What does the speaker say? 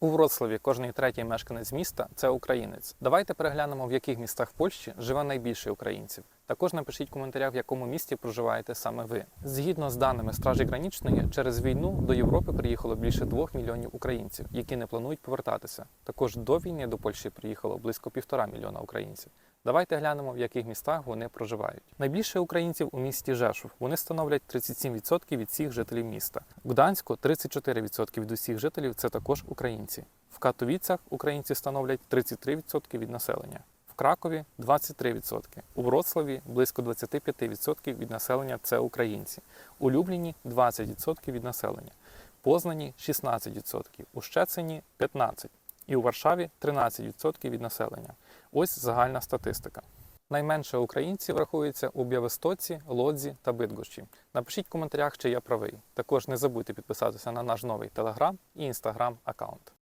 У Вроцлаві кожний третій мешканець міста це українець. Давайте переглянемо, в яких містах Польщі живе найбільше українців. Також напишіть в коментарях, в якому місті проживаєте саме ви. Згідно з даними Стражі Гранічної, через війну до Європи приїхало більше 2 мільйонів українців, які не планують повертатися. Також до війни до Польщі приїхало близько півтора мільйона українців. Давайте глянемо, в яких містах вони проживають. Найбільше українців у місті Жешув. Вони становлять 37% від всіх жителів міста. В Гданську 34% від усіх жителів це також українці. В Катовіцях українці становлять 33% від населення. Кракові 23%. У Вроцлаві близько 25% від населення це українці. У Любліні 20% від населення. Познані 16%, у Щецині 15%. І у Варшаві 13% від населення. Ось загальна статистика. Найменше українців рахується у Бявистоці, Лодзі та Бидгощі. Напишіть в коментарях, чи я правий. Також не забудьте підписатися на наш новий телеграм і інстаграм аккаунт.